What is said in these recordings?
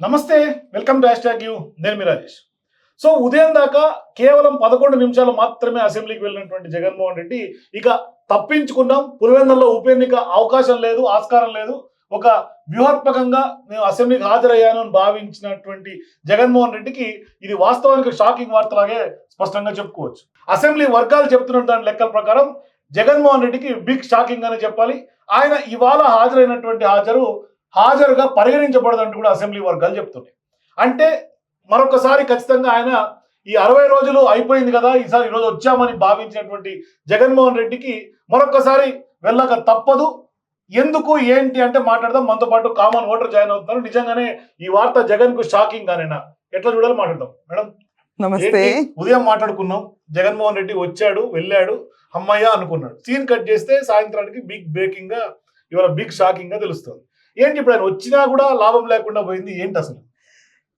నమస్తే welcome to hashtag you. నేను మీ రాజేష్. సో ఉదయం దాకా కేవలం పదకొండు నిమిషాలు మాత్రమే అసెంబ్లీకి వెళ్ళినటువంటి జగన్మోహన్ రెడ్డి ఇక తప్పించుకున్నాం. పులివెందుల్లో ఉప ఎన్నిక అవకాశం లేదు ఆస్కారం లేదు. ఒక వ్యూహాత్మకంగా నేను అసెంబ్లీకి హాజరయ్యాను అని భావించినటువంటి జగన్మోహన్ రెడ్డికి ఇది వాస్తవానికి షాకింగ్ వార్తలాగే స్పష్టంగా చెప్పుకోవచ్చు. అసెంబ్లీ వర్గాలు చెప్తున్న దాని లెక్కల ప్రకారం జగన్మోహన్ రెడ్డికి బిగ్ షాకింగ్ అనే చెప్పాలి. ఆయన ఇవాళ హాజరైనటువంటి హాజరు హాజరుగా పరిగణించబడదంటూ కూడా అసెంబ్లీ వర్గాలు చెప్తున్నాయి అంటే మరొకసారి ఖచ్చితంగా ఆయన ఈ అరవై రోజులు అయిపోయింది కదా ఈసారి ఈరోజు వచ్చామని భావించినటువంటి జగన్మోహన్ రెడ్డికి మరొకసారి వెళ్ళక తప్పదు. ఎందుకు ఏంటి అంటే మాట్లాడదాం. మనతో పాటు కామన్ ఓటర్ జాయిన్ అవుతున్నారు. నిజంగానే ఈ వార్త జగన్కు షాకింగ్ గానేనా? ఎట్లా చూడాలి మాట్లాడదాం. మేడం నమస్తే? ఉదయం మాట్లాడుకున్నాం. జగన్మోహన్ రెడ్డి వచ్చాడు వెళ్ళాడు అమ్మయ్య అనుకున్నాడు. సీన్ కట్ చేస్తే సాయంత్రానికి బిగ్ బ్రేకింగ్గా ఇవాళ బిగ్ షాకింగ్గా తెలుస్తుంది. ఏంటి ఇప్పుడు ఆయన వచ్చినా కూడా లాభం లేకుండా పోయింది? ఏంటి అసలు?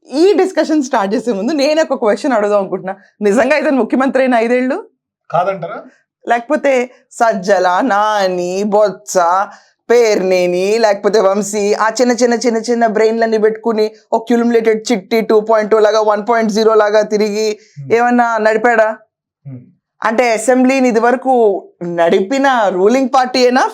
ఈ డిస్కషన్ స్టార్ట్ చేసే ముందు నేను ఒక క్వశ్చన్ అడుగుదాం అనుకుంటున్నా. నిజంగా ఇతను ముఖ్యమంత్రి అయిన ఐదేళ్ళు? కాదంటారా? లేకపోతే సజ్జల నాని బొత్స పేర్నేని లేకపోతే వంశీ ఆ చిన్న చిన్న చిన్న చిన్న బ్రెయిన్లన్నీ పెట్టుకుని ఒక క్యూములేటెడ్ చిట్టి టూ పాయింట్ లాగా వన్ పాయింట్ జీరో లాగా తిరిగి ఏమన్నా నడిపాడా? హ్మ్. అంటే అసెంబ్లీని ఇది వరకు నడిపిన రూలింగ్ పార్టీ అయినా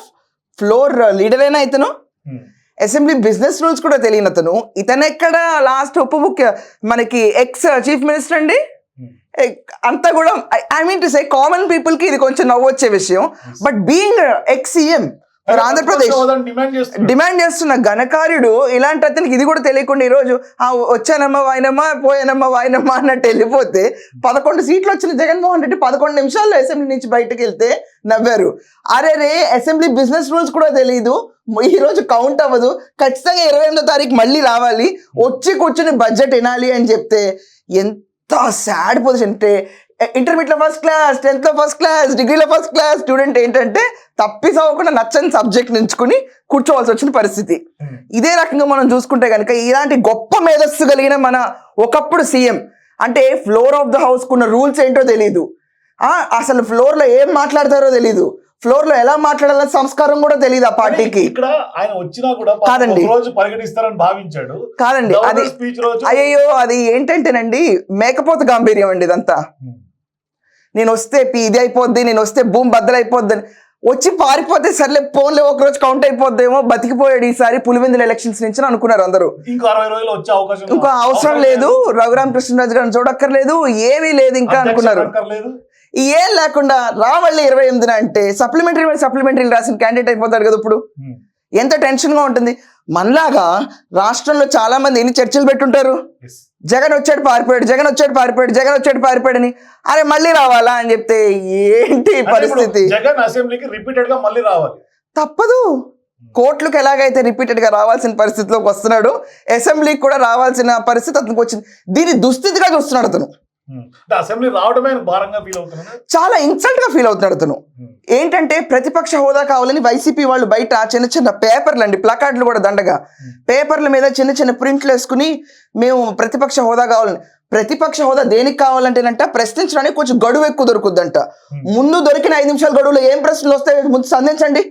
ఫ్లోర్ లీడర్ అయినా ఇతను? హ్మ్. అసెంబ్లీ బిజినెస్ రూల్స్ కూడా తెలియని అతను. ఇతను ఎక్కడ లాస్ట్ ఉప ముఖ్య మనకి ఎక్స్ చీఫ్ మినిస్టర్ అండి? Hmm. అంతా కూడా I mean to say common పీపుల్కి ఇది కొంచెం నవ్వొచ్చే విషయం. But being ex CM Andhra Pradesh demand చేస్తున్న ఘనకార్యుడు ఇలాంటి అతనికి ఇది కూడా తెలియకుండా ఈరోజు ఆ వచ్చానమ్మా వాయినమ్మా పోయానమ్మా వాయినమ్మా అన్నట్టు వెళ్ళిపోతే పదకొండు సీట్లు వచ్చిన జగన్మోహన్ రెడ్డి పదకొండు నిమిషాల్లో అసెంబ్లీ నుంచి బయటకు వెళ్తే నవ్వారు. అరే రే అసెంబ్లీ బిజినెస్ రూల్స్ కూడా తెలియదు ఈ రోజు కౌంట్ అవ్వదు. ఖచ్చితంగా ఇరవై ఎనిమిదో తారీఖు మళ్ళీ రావాలి. వచ్చి కూర్చుని బడ్జెట్ వినాలి అని చెప్తే ఎంత సాడ్ పొజిషన్ అంటే ఇంటర్మీడియట్లో ఫస్ట్ క్లాస్ టెన్త్లో ఫస్ట్ క్లాస్ డిగ్రీలో ఫస్ట్ క్లాస్ స్టూడెంట్ ఏంటంటే తప్పి చదవకుండా నచ్చని సబ్జెక్ట్ ఎంచుకుని కూర్చోవాల్సి వచ్చిన పరిస్థితి హ్మ్. ఇదే రకంగా మనం చూసుకుంటే కనుక ఇలాంటి గొప్ప మేధస్సు కలిగిన మన ఒకప్పుడు సీఎం అంటే ఫ్లోర్ ఆఫ్ ద హౌస్ కున్న రూల్స్ ఏంటో తెలియదు ఆ, అసలు ఫ్లోర్లో ఏం మాట్లాడతారో తెలియదు ఫ్లోర్లో ఎలా మాట్లాడాలనే సంస్కారం కూడా తెలియదు ఆ పార్టీకి ఇక్కడ ఆయన వచ్చినా కూడా కాదండి. రోజు పరిగణిస్తారని భావించాడు కాదండి అది అయ్యో అది ఏంటంటేనండి మేకపోత గాంభీర్యం అండి ఇదంతా హ్మ్. నేను వస్తే పి- ఇది అయిపోద్ది నేను వస్తే భూమి బద్దలైపోద్ది అని వచ్చి పారిపోతే సర్లే ఫోన్లో ఒక రోజు కౌంట్ అయిపోద్దేమో బతికిపోయాడు ఈసారి పులివెందుల ఎలక్షన్స్ నుంచి అని అనుకున్నారు అందరూ. ఇంకో అరవై రోజులు వచ్చే అవకాశం ఇంకో అవసరం లేదు రఘురామ కృష్ణరాజు గారిని చూడక్కర్లేదు ఏమీ లేదు ఇంకా అనుకున్నారు. ఏం లేకుండా రా మళ్ళీ ఇరవై ఎనిమిదిన అంటే సప్లిమెంటరీ సప్లిమెంటరీ రాసిన క్యాండిడేట్ అయిపోతాడు కదా ఇప్పుడు. ఎంత టెన్షన్గా ఉంటుంది. మనలాగా రాష్ట్రంలో చాలా మంది ఎన్ని చర్చలు పెట్టుంటారు. జగన్ వచ్చాడు పారిపోయాడు జగన్ వచ్చాడు పారిపోయాడు జగన్ వచ్చాడు పారిపోయాడు అని అరే మళ్ళీ రావాలా అని చెప్తే ఏంటి పరిస్థితి? జగన్ అసెంబ్లీకి రిపీటెడ్గా మళ్ళీ రావాలి. తప్పదు. కోర్టులకు ఎలాగైతే రిపీటెడ్గా రావాల్సిన పరిస్థితిలోకి వస్తున్నాడు అసెంబ్లీకి కూడా రావాల్సిన పరిస్థితి అతనికి వచ్చింది. దీని దుస్థితిగా చూస్తున్నాడు అతను. అసెంబ్లీ రావడమే భారంగా ఫీల్ అవుతున్నాను చాలా ఇన్సల్ట్గా ఫీల్ అవుతున్నాడు అతను. ఏంటంటే ప్రతిపక్ష హోదా కావాలని వైసీపీ వాళ్ళు బయట చిన్న చిన్న పేపర్లు అండి ప్లకార్డులు కూడా దండగా. పేపర్ల మీద చిన్న చిన్న ప్రింట్లు వేసుకుని మేము ప్రతిపక్ష హోదా కావాలని ప్రతిపక్ష హోదా దేనికి కావాలంటేనంట ప్రశ్నించడానికి కొంచెం గడువు ఎక్కువ దొరుకుద్దంట. ముందు దొరికిన ఐదు నిమిషాల గడువులో ఏం ప్రశ్నలు వస్తాయో ముందు సంధించండి.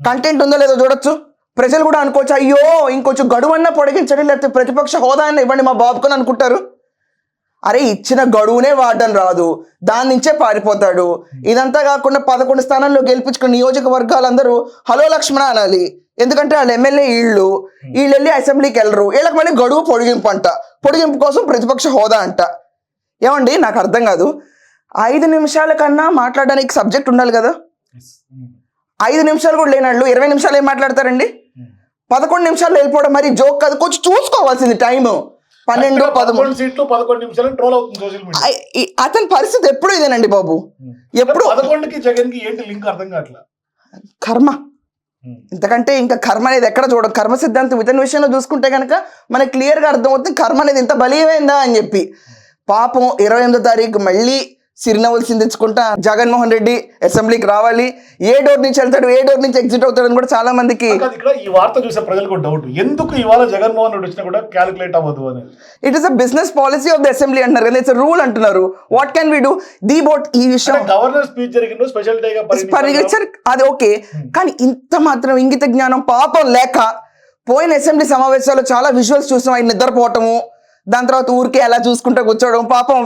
కంటెంట్ ఉందో లేదో చూడొచ్చు. ప్రజలు కూడా అనుకోవచ్చు అయ్యో ఇంకొంచెం గడువు అన్నా పొడిగించండి లేకపోతే ప్రతిపక్ష హోదా అన్న ఇవ్వండి మా బాబుకొని అనుకుంటారు. అరే ఇచ్చిన గడువునే వాడడం రాదు. దాని నుంచే పారిపోతాడు. ఇదంతా కాకుండా పదకొండు స్థానాల్లో గెలిపించుకున్న నియోజకవర్గాలందరూ హలో లక్ష్మణ అనాలి. ఎందుకంటే వాళ్ళు ఎమ్మెల్యే వీళ్ళు వీళ్ళు వెళ్ళి అసెంబ్లీకి వెళ్ళరు. వీళ్ళకి మళ్ళీ గడువు పొడిగింపు అంట. పొడిగింపు కోసం ప్రతిపక్ష హోదా అంట. ఏమండి? నాకు అర్థం కాదు. ఐదు నిమిషాల కన్నా మాట్లాడడానికి సబ్జెక్ట్ ఉండాలి కదా? ఐదు నిమిషాలు కూడా లేనాళ్ళు ఇరవై నిమిషాలు ఏం మాట్లాడతారండి? పదకొండు నిమిషాలు వెళ్ళిపోవడం మరి జోక్ కాదు. కొంచెం చూసుకోవాల్సింది టైం పన్నెండు పదమూడు. పదకొండు సీట్లు పదకొండు నిమిషాలు ట్రోల్ అవుతుంది సోషల్ మీడియా అతని పరిస్థితి ఎప్పుడు ఇదేనండి బాబు. ఎప్పుడు పదకొండుకి జగన్కి ఏంటి లింక్ అర్థం కావట్లా? కర్మ. ఇంతకంటే ఇంకా కర్మ అనేది ఎక్కడ చూడం కర్మ సిద్ధాంతం ఇతని విషయంలో చూసుకుంటే కనుక మనకి క్లియర్గా అర్థమవుతుంది కర్మ అనేది ఇంత బలీయమైందా అని చెప్పి. పాపం ఇరవై ఎనిమిదో తారీఖు మళ్ళీ సిరినవ్వులు చిందించుకుంటా జగన్మోహన్ రెడ్డి అసెంబ్లీకి రావాలి. ఏ డోర్ నుంచి వెళ్తాడు ఏ డోర్ నుంచి ఎగ్జిట్ అవుతాడని కూడా చాలా మందికి ఇక్కడ ఈ వార్త చూసే ప్రజలకు డౌట్ ఎందుకు ఇవాళ జగన్మోహన్ రెడ్డి వచ్చినా కూడా క్యాలిక్యులేట్ అవ్వదు అనేది? It is a business policy of the assembly అంటున్నారు కదా ఇట్స్ రూల్ అంటున్నారు. What can we do the boat ఈ విషయం గవర్నర్ స్పీచ్ జరిగిన స్పెషల్ పరిగెత్తారు అది ఓకే కానీ ఇంత మాత్రం ఇంగిత జ్ఞానం పాపం లేక పోయిన అసెంబ్లీ సమావేశాల్లో చాలా విజువల్స్ చూసాం. ఆయన నిద్రపోవటము దాని తర్వాత ఊరికే ఎలా చూసుకుంటూ కూర్చోవడం. పాపం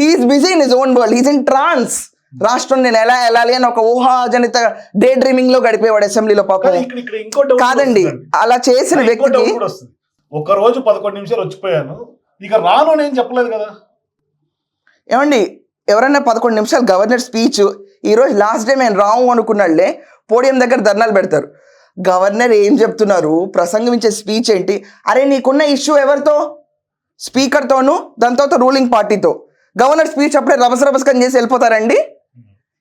he's busy in his own world is in trance రాష్ట్రం నేను ఎలా వెళ్ళాలి అని ఒక ఊహాజనిత డే డ్రీమింగ్లో గడిపేవాడు అసెంబ్లీలో పాపం. కాదండి. అలా చేసిన వ్యక్తికి ఒక రోజు పదకొండు నిమిషాలు వచ్చిపోయాను. ఇక రాను నేను చెప్పలేదు కదా. ఏమండి ఎవరైనా పదకొండు నిమిషాలు గవర్నర్ స్పీచ్ ఈ రోజు లాస్ట్ డే మేము రాము అనుకున్నాళ్ళే పోడియం దగ్గర ధర్నాలు పెడతారు. గవర్నర్ ఏం చెప్తున్నారు? ప్రసంగమించే స్పీచ్ ఏంటి? అరే నీకున్న ఇష్యూ ఎవరితో? స్పీకర్తోనూ దాని తర్వాత రూలింగ్ పార్టీతో. గవర్నర్ స్పీచ్ అప్పుడే రభస రభసకం చేసి వెళ్ళిపోతారండి.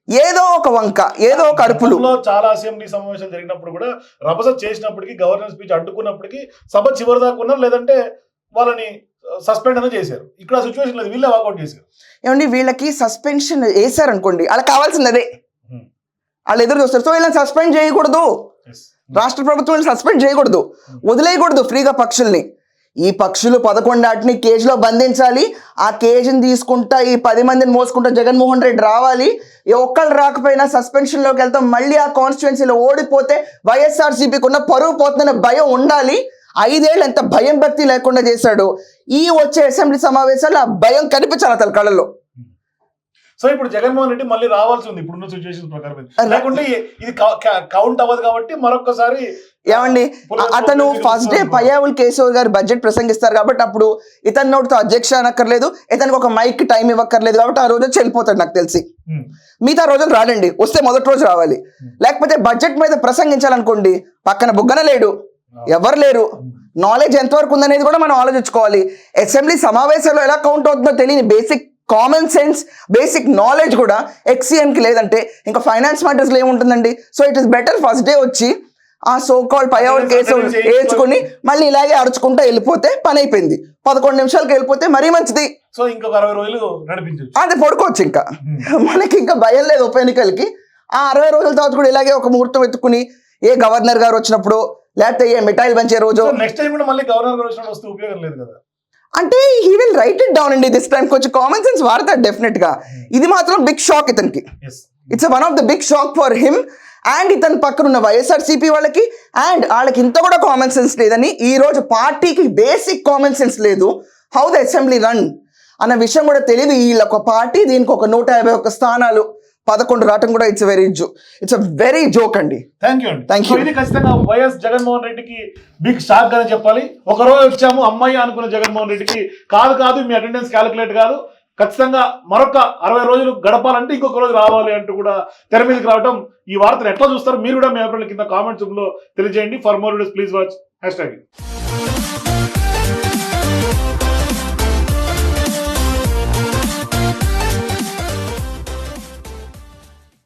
ఏదో ఒక వంక ఏదో ఒక అరుపులు. గతంలో చాలా అసెంబ్లీ సమావేశం జరిగినప్పుడు కూడా రభస చేసినప్పటికీ గవర్నర్ స్పీచ్ అడ్డుకున్నప్పటికీ సభ చివరి దాకా ఉన్నారు లేదంటే వాళ్ళని సస్పెండ్ అనేది చేశారు. ఇక్కడ సిచ్యువేషన్ లేదు. వీళ్ళే వాకౌట్ చేశారు. ఏమండి వీళ్ళకి సస్పెన్షన్ వేశారనుకోండి వాళ్ళకి కావాల్సింది అదే. వాళ్ళు ఎదురు చూస్తారు. సో వీళ్ళని సస్పెండ్ చేయకూడదు. రాష్ట్ర ప్రభుత్వం సస్పెండ్ చేయకూడదు. వదిలేయకూడదు ఫ్రీగా పక్షుల్ని. ఈ పక్షులు పదకొండాటిని కేజీలో బంధించాలి. ఆ కేజీని తీసుకుంటా ఈ పది మందిని మోసుకుంటా జగన్మోహన్ రెడ్డి రావాలి. ఒక్కళ్ళు రాకపోయినా సస్పెన్షన్లోకి వెళ్తాం. మళ్ళీ ఆ కాన్స్టిట్యున్సీలో ఓడిపోతే వైఎస్ఆర్సీపీకి ఉన్న పరువు పోతుందనే భయం ఉండాలి. ఐదేళ్ళు ఎంత భయం భక్తి లేకుండా చేశాడు. ఈ వచ్చే అసెంబ్లీ సమావేశాలు ఆ భయం కనిపించాలి అతని కళ్ళలో సో ఇప్పుడు జగన్మోహన్ రెడ్డి మళ్ళీ రావాల్సి ఉంది ఇప్పుడున్న సిచ్యువేషన్ ప్రకారం లేకుంటే ఇది కౌంట్ అవ్వదు కాబట్టి మరొకసారి ఏమండి? అతను ఫస్ట్ డే పయ్యావుల్ కేశవ్ గారు బడ్జెట్ ప్రసంగిస్తారు కాబట్టి అప్పుడు ఇతని నోటితో అధ్యక్ష అనక్కర్లేదు ఇతనికి ఒక మైక్ టైం ఇవ్వక్కర్లేదు కాబట్టి ఆ రోజు వెళ్ళిపోతాడు నాకు తెలిసి. మిగతా రోజులు రాడండి వస్తే మొదటి రోజు రావాలి. లేకపోతే బడ్జెట్ మీద ప్రసంగించాలనుకోండి పక్కన బుగ్గన లేడు ఎవరు లేరు. నాలెడ్జ్ ఎంతవరకు ఉందనేది కూడా మనం ఆలోచించుకోవాలి. అసెంబ్లీ సమావేశాల్లో ఎలా కౌంట్ అవుతుందో తెలియని basic common sense basic knowledge కూడా ఎక్సీఎంకి లేదంటే ఇంకా ఫైనాన్స్ మ్యాటర్స్లో ఏముంటుందండి? So it is better first day వచ్చి ఆ సో కాల్ పైఅవుట్ కేసు వేసుకుని మళ్ళీ ఇలాగే అరుచుకుంటూ వెళ్ళిపోతే పని అయిపోయింది. పదకొండు నిమిషాలకి వెళ్ళిపోతే మరీ మంచిది. సో ఇంకొక అరవై రోజులు నడిపించవచ్చు అది పడుకోవచ్చు ఇంకా. మనకి ఇంకా భయం లేదు ఉప ఎన్నికలకి. ఆ అరవై రోజుల తర్వాత కూడా ఇలాగే ఒక ముహూర్తం ఎత్తుకుని ఏ గవర్నర్ గారు వచ్చినప్పుడు లేకపోతే ఏ మిఠాయిలు పంచే రోజు నెక్స్ట్ టైం కూడా మళ్ళీ గవర్నర్ గారు వచ్చినప్పుడు ఉపయోగం లేదు కదా. అంటే he will write it down అండి దిస్ టైం కొంచెం కామన్ సెన్స్ వాడతాడు డెఫినెట్గా. ఇది మాత్రం బిగ్ షాక్ ఇతనికి. It's one of the big shock for him and ఇతని పక్కన ఉన్న వైఎస్ఆర్సీపీ వాళ్ళకి అండ్ వాళ్ళకి ఇంత కూడా కామన్ సెన్స్ లేదని ఈ రోజు పార్టీకి బేసిక్ కామన్ సెన్స్ లేదు. హౌ ద అసెంబ్లీ రన్ అన్న విషయం కూడా తెలియదు వీళ్ళ ఒక పార్టీ దీనికి ఒక నూట యాభై ఒక్క స్థానాలు. పదకొండు రావటం కూడా it's very jo it's a very joke అండి. Thank you so you. ఇది ఖచ్చితంగా వైఎస్ జగన్మోహన్ రెడ్డికి బిగ్ షాక్ అని చెప్పాలి. ఒక రోజు వచ్చాము అమ్మాయి అనుకున్న జగన్మోహన్ రెడ్డికి కాదు కాదు మీ అటెండెన్స్ క్యాలిక్యులేట్ కాదు. ఖచ్చితంగా మరొక అరవై రోజులు గడపాలంటే ఇంకొక రోజు రావాలి అంటూ కూడా తెర మీదకి రావడం ఈ వార్తను ఎట్లా చూస్తారు? మీరు కూడా మీ అభిప్రాయాల కింద కామెంట్స్లో తెలియజేయండి. For more videos please watch hashtag